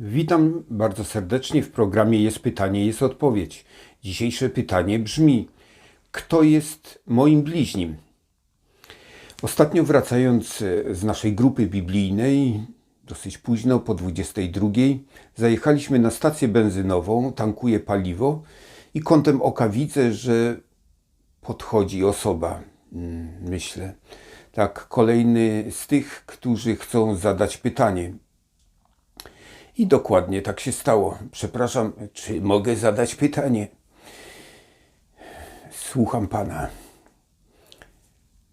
Witam bardzo serdecznie w programie Jest pytanie, jest odpowiedź. Dzisiejsze pytanie brzmi: Kto jest moim bliźnim? Ostatnio wracając z naszej grupy biblijnej, dosyć późno, po 22, zajechaliśmy na stację benzynową, tankuję paliwo i kątem oka widzę, że podchodzi osoba. Mm, Myślę, tak, kolejny z tych, którzy chcą zadać pytanie. I dokładnie tak się stało. Przepraszam, czy mogę zadać pytanie? Słucham pana.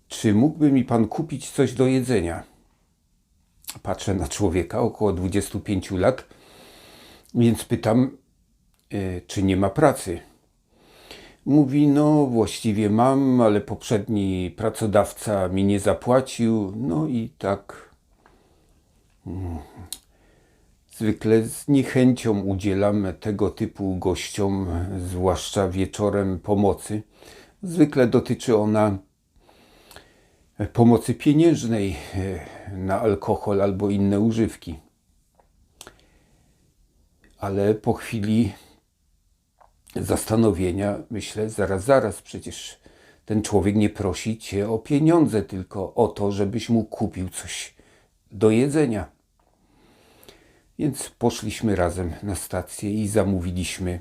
Czy mógłby mi pan kupić coś do jedzenia? Patrzę na człowieka około 25 lat, więc pytam, e, czy nie ma pracy. Mówi, no właściwie mam, ale poprzedni pracodawca mi nie zapłacił, no i tak Zwykle z niechęcią udzielam tego typu gościom, zwłaszcza wieczorem, pomocy. Zwykle dotyczy ona pomocy pieniężnej e, na alkohol albo inne używki. Ale po chwili zastanowienia myślę, zaraz, zaraz, przecież ten człowiek nie prosi cię o pieniądze, tylko o to, żebyś mu kupił coś do jedzenia. Więc poszliśmy razem na stację i zamówiliśmy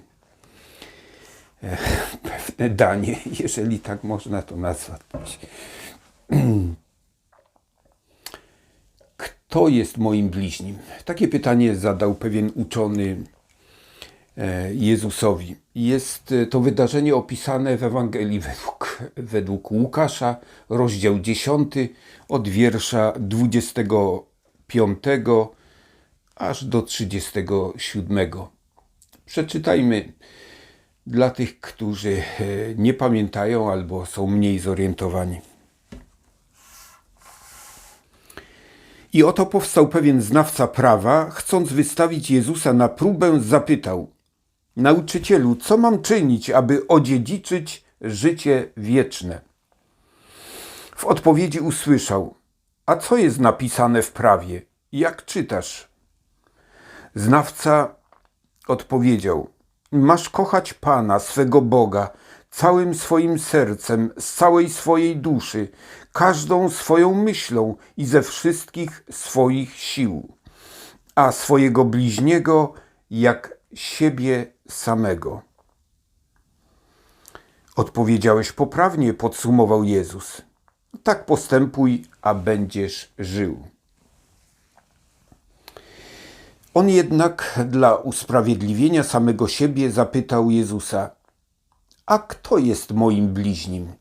e, pewne danie, jeżeli tak można to nazwać. Kto jest moim bliźnim? Takie pytanie zadał pewien uczony e, Jezusowi. Jest e, to wydarzenie opisane w Ewangelii według, według Łukasza, rozdział 10, od wiersza 25 aż do 37. Przeczytajmy dla tych, którzy e, nie pamiętają albo są mniej zorientowani. I oto powstał pewien znawca prawa, chcąc wystawić Jezusa na próbę, zapytał: Nauczycielu, co mam czynić, aby odziedziczyć życie wieczne? W odpowiedzi usłyszał: A co jest napisane w prawie? Jak czytasz? Znawca odpowiedział: Masz kochać Pana, swego Boga, całym swoim sercem, z całej swojej duszy, każdą swoją myślą i ze wszystkich swoich sił, a swojego bliźniego jak siebie samego. Odpowiedziałeś poprawnie, podsumował Jezus. Tak postępuj, a będziesz żył. On jednak dla usprawiedliwienia samego siebie zapytał Jezusa: A kto jest moim bliźnim?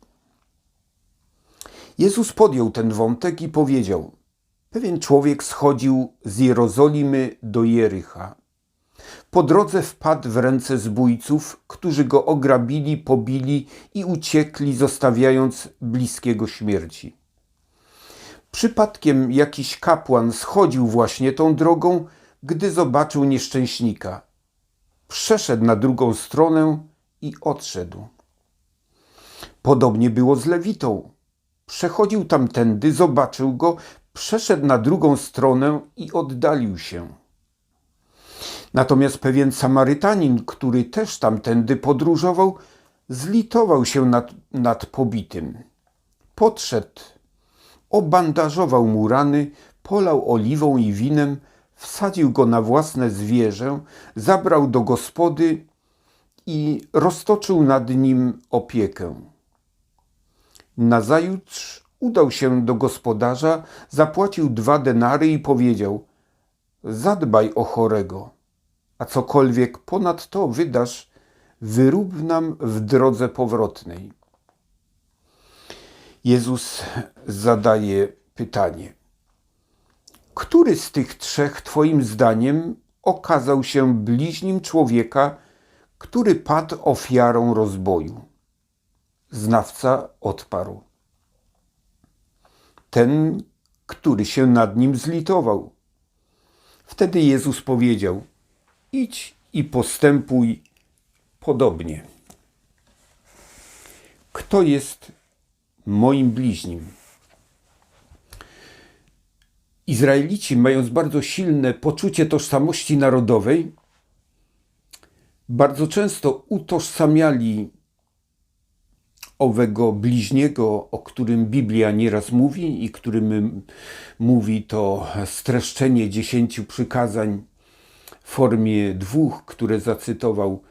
Jezus podjął ten wątek i powiedział: Pewien człowiek schodził z Jerozolimy do Jericha. Po drodze wpadł w ręce zbójców, którzy go ograbili, pobili i uciekli, zostawiając bliskiego śmierci. Przypadkiem jakiś kapłan schodził właśnie tą drogą, gdy zobaczył nieszczęśnika. Przeszedł na drugą stronę i odszedł. Podobnie było z Lewitą. Przechodził tamtędy, zobaczył go, przeszedł na drugą stronę i oddalił się. Natomiast pewien Samarytanin, który też tamtędy podróżował, zlitował się nad, nad pobitym. Podszedł, obandażował mu rany, polał oliwą i winem, wsadził go na własne zwierzę, zabrał do gospody i roztoczył nad nim opiekę. Nazajutrz udał się do gospodarza, zapłacił dwa denary i powiedział: Zadbaj o chorego, a cokolwiek ponad to wydasz, wyrównam w drodze powrotnej. Jezus zadaje pytanie: który z tych trzech, Twoim zdaniem, okazał się bliźnim człowieka, który padł ofiarą rozboju? Znawca odparł. Ten, który się nad nim zlitował. Wtedy Jezus powiedział: Idź i postępuj podobnie. Kto jest moim bliźnim? Izraelici, mając bardzo silne poczucie tożsamości narodowej, bardzo często utożsamiali owego bliźniego, o którym Biblia nieraz mówi i którym mówi to streszczenie dziesięciu przykazań w formie dwóch, które zacytował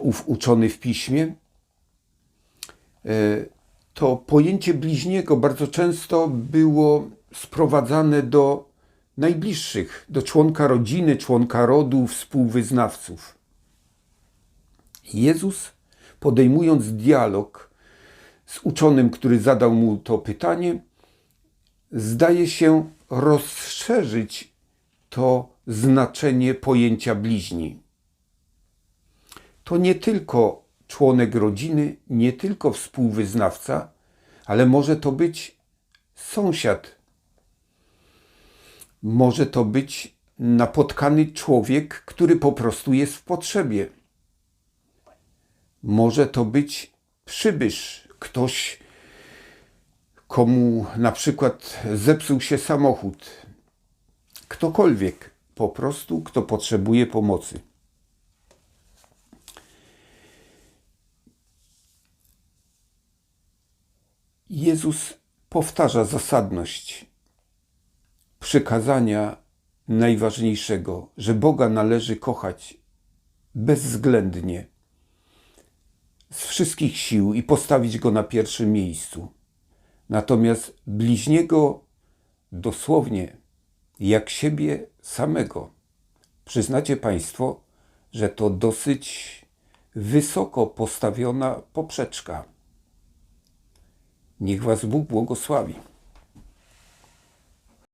ów uczony w piśmie, e, to pojęcie bliźniego bardzo często było sprowadzane do najbliższych, do członka rodziny, członka rodu, współwyznawców. Jezus, podejmując dialog z uczonym, który zadał mu to pytanie, zdaje się rozszerzyć to znaczenie pojęcia bliźni. To nie tylko członek rodziny, nie tylko współwyznawca, ale może to być sąsiad. Może to być napotkany człowiek, który po prostu jest w potrzebie. Może to być przybysz, ktoś, komu na przykład zepsuł się samochód. Ktokolwiek, po prostu, kto potrzebuje pomocy. Jezus powtarza zasadność przykazania najważniejszego, że Boga należy kochać bezwzględnie, z wszystkich sił i postawić go na pierwszym miejscu. Natomiast bliźniego dosłownie jak siebie samego. Przyznacie Państwo, że to dosyć wysoko postawiona poprzeczka. Niech Was Bóg błogosławi.